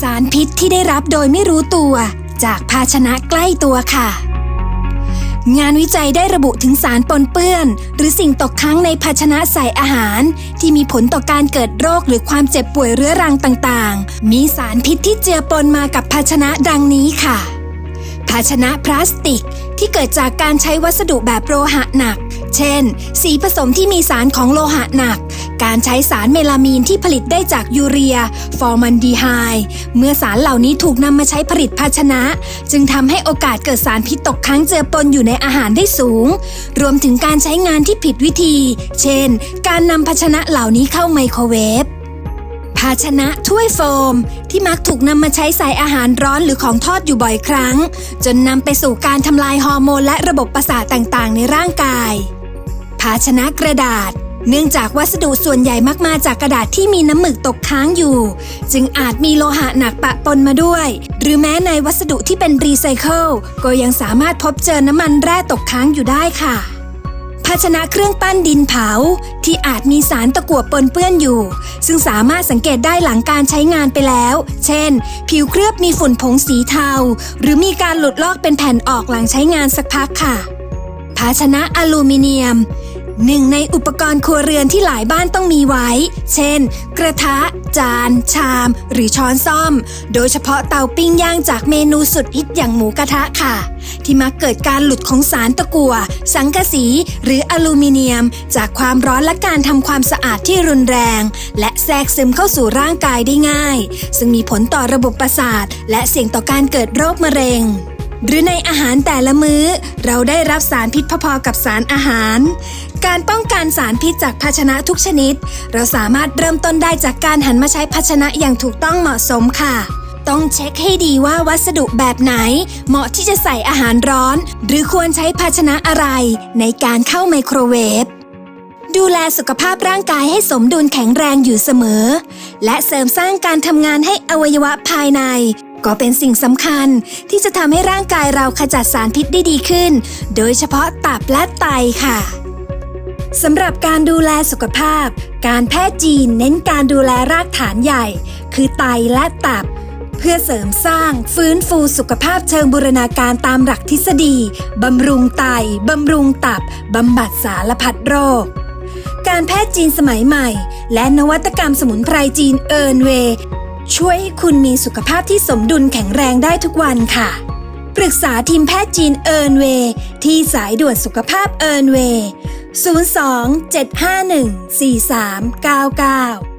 สารพิษที่ได้รับโดยไม่รู้ตัว จากภาชนะใกล้ตัวค่ะ งานวิจัยได้ระบุถึงสารปนเปื้อน หรือสิ่งตกค้างในภาชนะใส่อาหาร ที่มีผลต่อการเกิดโรคหรือความเจ็บป่วยเรื้อรังต่างๆ มีสารพิษที่เจือปนมากับภาชนะดังนี้ค่ะ ภาชนะพลาสติกที่เกิดจากการใช้วัสดุแบบโลหะหนัก เช่น สีผสมที่มีสารของโลหะหนัก การใช้สารเมลามีนที่ผลิตได้จากยูเรีย ฟอร์มันดีไฮเมื่อสารเหล่านี้ถูกนำมาใช้ผลิตภาชนะ จึงทำให้โอกาสเกิดสารพิษตกค้างเจือปนอยู่ในอาหารได้สูง รวมถึงการใช้งานที่ผิดวิธี เช่น การนำภาชนะเหล่านี้เข้าไมโครเวฟภาชนะถ้วยโฟม ที่มักถูกนำมาใช้ใส่อาหารร้อนหรือของทอดอยู่บ่อยครั้ง จนนำไปสู่การทำลายฮอร์โมนและระบบประสาทต่างๆ ในร่างกาย ภาชนะกระดาษ เนื่องจากวัสดุส่วนใหญ่มักมาจากกระดาษที่มีน้ำหมึกตกค้างอยู่ จึงอาจมีโลหะหนักปะปนมาด้วย หรือแม้ในวัสดุที่เป็นรีไซเคิลก็ยังสามารถพบเจอน้ำมันแร่ตกค้างอยู่ได้ค่ะ ภาชนะเครื่องปั้นดินเผาที่อาจมีสารตะกั่วปนเปื้อนอยู่ ซึ่งสามารถสังเกตได้หลังการใช้งานไปแล้ว เช่น ผิวเคลือบมีฝุ่นผงสีเทา หรือมีการหลุดลอกเป็นแผ่นออกหลังใช้งานสักพักค่ะ ภาชนะอลูมิเนียม หนึ่งในอุปกรณ์ครัวเรือนที่หลายบ้านต้องมีไว้ เช่น กระทะ จาน ชาม หรือช้อนซ่อม โดยเฉพาะเตาปิ้งย่างจากเมนูสุดฮิตอย่างหมูกระทะค่ะ ที่มักเกิดการหลุดของสารตะกั่ว สังกะสี หรืออลูมิเนียม จากความร้อนและการทำความสะอาดที่รุนแรง และแทรกซึมเข้าสู่ร่างกายได้ง่าย ซึ่งมีผลต่อระบบประสาท และเสี่ยงต่อการเกิดโรคมะเร็ง หรือในอาหารแต่ละมื้อ เราได้รับสารพิษพอๆกับสารอาหาร การป้องกันสารพิษจากภาชนะทุกชนิด เราสามารถเริ่มต้นได้จากการหันมาใช้ภาชนะอย่างถูกต้องเหมาะสมค่ะ ต้องเช็คให้ดีว่าวัสดุแบบไหน เหมาะที่จะใส่อาหารร้อน หรือควรใช้ภาชนะอะไร ในการเข้าไมโครเวฟดูแลสุขภาพร่างกายให้สมดุลแข็งแรงอยู่เสมอ และเสริมสร้างการทำงานให้อวัยวะภายใน ก็เป็นสิ่งสำคัญที่จะทำให้ร่างกายเราขจัดสารพิษได้ดีขึ้น โดยเฉพาะตับและไตค่ะสำหรับการดูแลสุขภาพ การแพทย์จีนเน้นการดูแลรากฐานใหญ่ คือไตและตับ เพื่อเสริมสร้าง ฟื้นฟูสุขภาพเชิงบูรณาการตามหลักทฤษฎีบำรุงไตบำรุงตับบำบัดสารพัดโรค การแพทย์จีนสมัยใหม่ และนวัตกรรมสมุนไพรจีนเอิร์นเว ช่วยให้คุณมีสุขภาพที่สมดุลแข็งแรงได้ทุกวันค่ะ ปรึกษาทีมแพทย์จีนเอิร์นเวย์ที่สายด่วนสุขภาพเอิร์นเวย์ 02 751 4399